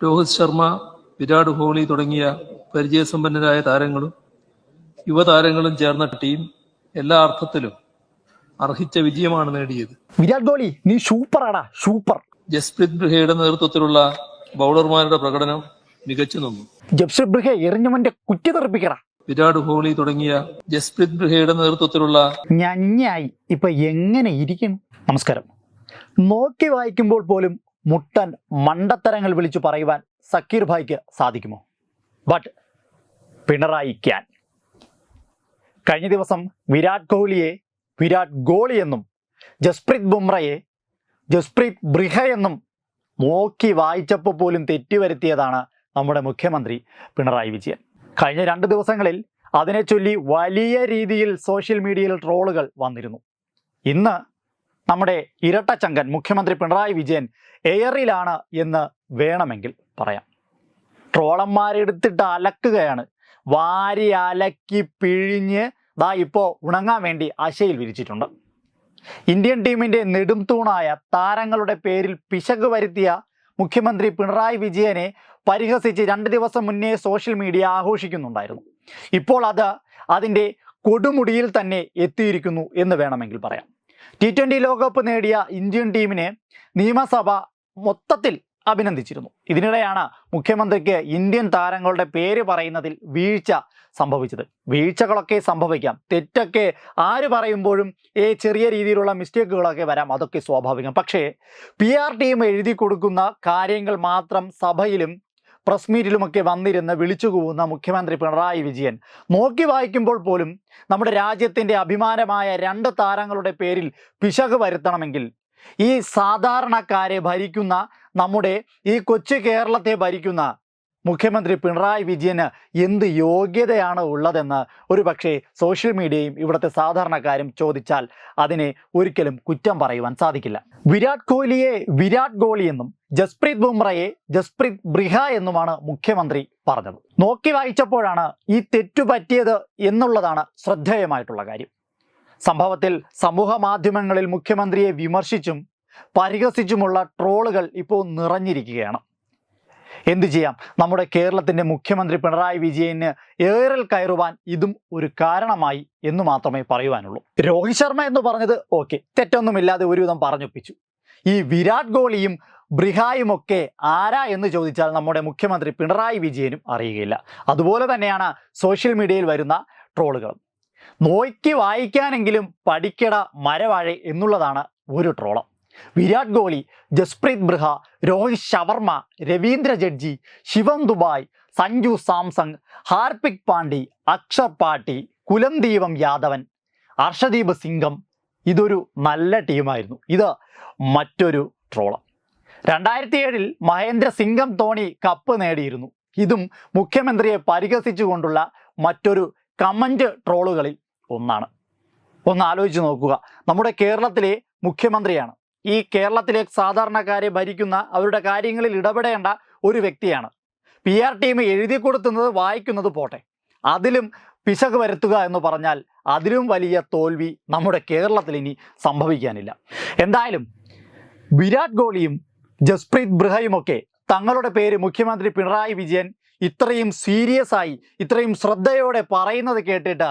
രോഹിത് ശർമ്മ വിരാട് കോഹ്ലി തുടങ്ങിയ പരിചയസമ്പന്നരായ താരങ്ങളും യുവതാരങ്ങളും ചേർന്ന ടീം എല്ലാ അർത്ഥത്തിലും അർഹിച്ച വിജയമാണ് നേടിയത്. വിരാട് കോഹ്ലി നീ സൂപ്പറാടാ സൂപ്പർ. ജസ്പ്രീത് ബ്രിഹയുടെ നേതൃത്വത്തിലുള്ള ബൗളർമാരുടെ പ്രകടനം മികച്ചു നിന്നു. ജസ്പ്രീത് ബ്രിഹ എറിഞ്ഞവന്റെ കുറ്റി തെറിപ്പിക്കറ വിരാട് കോഹ്ലി തുടങ്ങിയ ജസ്പ്രീത് ബ്രിഹയുടെ നേതൃത്വത്തിലുള്ള ഞഞ്ഞായി ഇപ്പൊ എങ്ങനെ ഇരിക്കുന്നു നമസ്കാരം. നോക്കി വായിക്കുമ്പോൾ പോലും മുട്ടൻ മണ്ടത്തരങ്ങൾ വിളിച്ചു പറയുവാൻ സക്കീർ ഭായിക്ക് സാധിക്കുമോ? ബട്ട് പിണറായി ക്യാൻ കഴിഞ്ഞ ദിവസം വിരാട് കോഹ്ലിയെ വിരാട് ഗോളി എന്നും ജസ്പ്രീത് ബുംറയെ ജസ്പ്രീത് ബ്രിഹ എന്നും നോക്കി വായിച്ചപ്പോൾ പോലും തെറ്റുവരുത്തിയതാണ് നമ്മുടെ മുഖ്യമന്ത്രി പിണറായി വിജയൻ. കഴിഞ്ഞ രണ്ട് ദിവസങ്ങളിൽ അതിനെ ചൊല്ലി വലിയ രീതിയിൽ സോഷ്യൽ മീഡിയയിൽ ട്രോളുകൾ വന്നിരുന്നു. ഇന്ന് നമ്മുടെ ഇരട്ടച്ചങ്കൻ മുഖ്യമന്ത്രി പിണറായി വിജയൻ എയറിലാണ് എന്ന് വേണമെങ്കിൽ പറയാം. ട്രോളന്മാരെടുത്തിട്ട് അലക്കുകയാണ്. വാരി അലക്കി പിഴിഞ്ഞ് ദാ ഇപ്പോൾ ഉണങ്ങാൻ വേണ്ടി അശയിൽ വിരിച്ചിട്ടുണ്ട്. ഇന്ത്യൻ ടീമിന്റെ നെടും തൂണായ താരങ്ങളുടെ പേരിൽ പിശക് വരുത്തിയ മുഖ്യമന്ത്രി പിണറായി വിജയനെ പരിഹസിച്ച് രണ്ട് ദിവസം മുന്നേ സോഷ്യൽ മീഡിയ ആഘോഷിക്കുന്നുണ്ടായിരുന്നു. ഇപ്പോൾ അത് അതിന്റെ കൊടുമുടിയിൽ തന്നെ എത്തിയിരിക്കുന്നു എന്ന് വേണമെങ്കിൽ പറയാം. ടി ട്വന്റി ലോകകപ്പ് നേടിയ ഇന്ത്യൻ ടീമിനെ നിയമസഭ മൊത്തത്തിൽ അഭിനന്ദിച്ചിരുന്നു. ഇതിനിടെയാണ് മുഖ്യമന്ത്രിക്ക് ഇന്ത്യൻ താരങ്ങളുടെ പേര് പറയുന്നതിൽ വീഴ്ച സംഭവിച്ചത്. വീഴ്ചകളൊക്കെ സംഭവിക്കാം. തെറ്റൊക്കെ ആര് പറയുമ്പോഴും ഏ ചെറിയ രീതിയിലുള്ള മിസ്റ്റേക്കുകളൊക്കെ വരാം. അതൊക്കെ സ്വാഭാവികം. പക്ഷേ പി ആർ ടീം എഴുതി കൊടുക്കുന്ന കാര്യങ്ങൾ മാത്രം സഭയിലും പ്രസ് മീറ്റിലുമൊക്കെ വന്നിരുന്ന് വിളിച്ചു കൂവുന്ന മുഖ്യമന്ത്രി പിണറായി വിജയൻ. നോക്കി വായിക്കുമ്പോൾ പോലും നമ്മുടെ രാജ്യത്തിന്റെ അഭിമാനമായ രണ്ട് താരങ്ങളുടെ പേരിൽ പിശക് വരുത്തണമെങ്കിൽ ഈ സാധാരണക്കാരെ ഭരിക്കുന്ന നമ്മുടെ ഈ കൊച്ചു കേരളത്തെ ഭരിക്കുന്ന മുഖ്യമന്ത്രി പിണറായി വിജയന് എന്ത് യോഗ്യതയാണ് ഉള്ളതെന്ന് ഒരു പക്ഷേ സോഷ്യൽ മീഡിയയും ഇവിടുത്തെ സാധാരണക്കാരും ചോദിച്ചാൽ അതിനെ ഒരിക്കലും കുറ്റം പറയുവാൻ സാധിക്കില്ല. വിരാട് കോഹ്ലിയെ വിരാട് കോഹ്ലി എന്നും ജസ്പ്രീത് ബുംറയെ ജസ്പ്രീത് ബ്രിഹ എന്നുമാണ് മുഖ്യമന്ത്രി പറഞ്ഞത്. നോക്കി വായിച്ചപ്പോഴാണ് ഈ തെറ്റു പറ്റിയത് എന്നുള്ളതാണ് ശ്രദ്ധേയമായിട്ടുള്ള കാര്യം. സംഭവത്തിൽ സമൂഹ മാധ്യമങ്ങളിൽ മുഖ്യമന്ത്രിയെ വിമർശിച്ചും പരിഹസിച്ചുമുള്ള ട്രോളുകൾ ഇപ്പോൾ നിറഞ്ഞിരിക്കുകയാണ്. എന്തു ചെയ്യാം? നമ്മുടെ കേരളത്തിന്റെ മുഖ്യമന്ത്രി പിണറായി വിജയന് ഏറൽ കയറുവാൻ ഇതും ഒരു കാരണമായി എന്ന് മാത്രമേ പറയുവാനുള്ളൂ. രോഹിത് ശർമ്മ എന്ന് പറഞ്ഞത് ഓക്കെ തെറ്റൊന്നുമില്ലാതെ ഒരുവിധം പറഞ്ഞൊപ്പിച്ചു. ഈ വിരാട് കോഹ്ലിയും ബ്രിഹായുമൊക്കെ ആരാ എന്ന് ചോദിച്ചാൽ നമ്മുടെ മുഖ്യമന്ത്രി പിണറായി വിജയനും അറിയുകയില്ല. അതുപോലെ തന്നെയാണ് സോഷ്യൽ മീഡിയയിൽ വരുന്ന ട്രോളുകളും. നോയ്ക്ക് വായിക്കാനെങ്കിലും പഠിക്കട മരവാഴ എന്നുള്ളതാണ് ഒരു ട്രോളം. വിരാട് കോഹ്ലി ജസ്പ്രീത് ബ്രിഹ Rohit shawarma Ravindra judge Shivam Dubai Sanju Samsung Harpic Pandi Akshar പാട്ടി കുലംദീപം യാദവൻ അർഷദീപ് സിംഗം. ഇതൊരു നല്ല ടീമായിരുന്നു. ഇത് മറ്റൊരു ട്രോളം രണ്ടായിരത്തി ഏഴിൽ മഹേന്ദ്ര സിംഗം തോണി കപ്പ് നേടിയിരുന്നു. ഇതും മുഖ്യമന്ത്രിയെ പരിഹസിച്ചുകൊണ്ടുള്ള മറ്റൊരു കമന്റ് ട്രോളുകളിൽ ഒന്നാണ്. ഒന്ന് ആലോചിച്ച് നോക്കുക. നമ്മുടെ കേരളത്തിലെ മുഖ്യമന്ത്രിയാണ് ഈ കേരളത്തിലെ സാധാരണക്കാരെ ഭരിക്കുന്ന അവരുടെ കാര്യങ്ങളിൽ ഇടപെടേണ്ട ഒരു വ്യക്തിയാണ്. പി ആർ ടീം എഴുതി കൊടുക്കുന്നത് വായിക്കുന്നത് പോട്ടെ. അതിലും പിശക് വരുത്തുക എന്ന് പറഞ്ഞാൽ അതിലും വലിയ തോൽവി നമ്മുടെ കേരളത്തിൽ ഇനി സംഭവിക്കാനില്ല. എന്തായാലും വിരാട് കോഹ്ലിയും ജസ്പ്രീത് ബ്രിഹയുമൊക്കെ തങ്ങളുടെ പേര് മുഖ്യമന്ത്രി പിണറായി വിജയൻ ഇത്രയും സീരിയസ് ആയി ഇത്രയും ശ്രദ്ധയോടെ പറയുന്നത് കേട്ടിട്ട്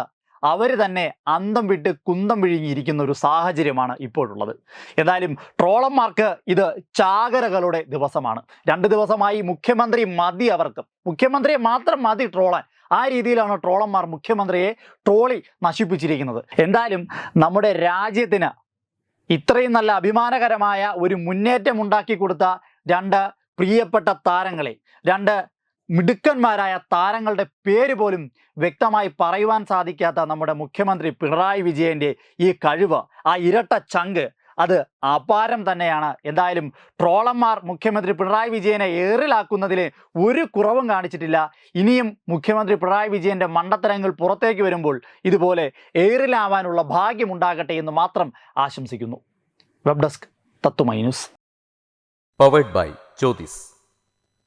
അവർ തന്നെ അന്തം വിട്ട് കുന്തം വിഴുങ്ങിയിരിക്കുന്ന ഒരു സാഹചര്യമാണ് ഇപ്പോഴുള്ളത്. എന്തായാലും ട്രോളന്മാർക്ക് ഇത് ചാകരകളുടെ ദിവസമാണ്. രണ്ട് ദിവസമായി മുഖ്യമന്ത്രി മതി അവർക്ക്. മുഖ്യമന്ത്രിയെ മാത്രം മതി ട്രോളാൻ. ആ രീതിയിലാണ് ട്രോളന്മാർ മുഖ്യമന്ത്രിയെ ട്രോളി നശിപ്പിച്ചിരിക്കുന്നത്. എന്തായാലും നമ്മുടെ രാജ്യത്തിന് ഇത്രയും നല്ല അഭിമാനകരമായ ഒരു മുന്നേറ്റം ഉണ്ടാക്കി കൊടുത്ത രണ്ട് പ്രിയപ്പെട്ട താരങ്ങളെ രണ്ട് മിടുക്കന്മാരായ താരങ്ങളുടെ പേര് പോലും വ്യക്തമായി പറയുവാൻ സാധിക്കാത്ത നമ്മുടെ മുഖ്യമന്ത്രി പിണറായി വിജയന്റെ ഈ കഴിവ് ആ ഇരട്ട ചങ്ക് അത് അപാരം തന്നെയാണ്. എന്തായാലും ട്രോളന്മാർ മുഖ്യമന്ത്രി പിണറായി വിജയനെ ഏറിലാക്കുന്നതിൽ ഒരു കുറവും കാണിച്ചിട്ടില്ല. ഇനിയും മുഖ്യമന്ത്രി പിണറായി വിജയന്റെ മണ്ടത്തരങ്ങൾ പുറത്തേക്ക് വരുമ്പോൾ ഇതുപോലെ ഏറിലാവാനുള്ള ഭാഗ്യമുണ്ടാകട്ടെ എന്ന് മാത്രം ആശംസിക്കുന്നു. Web desk Tatwamayi news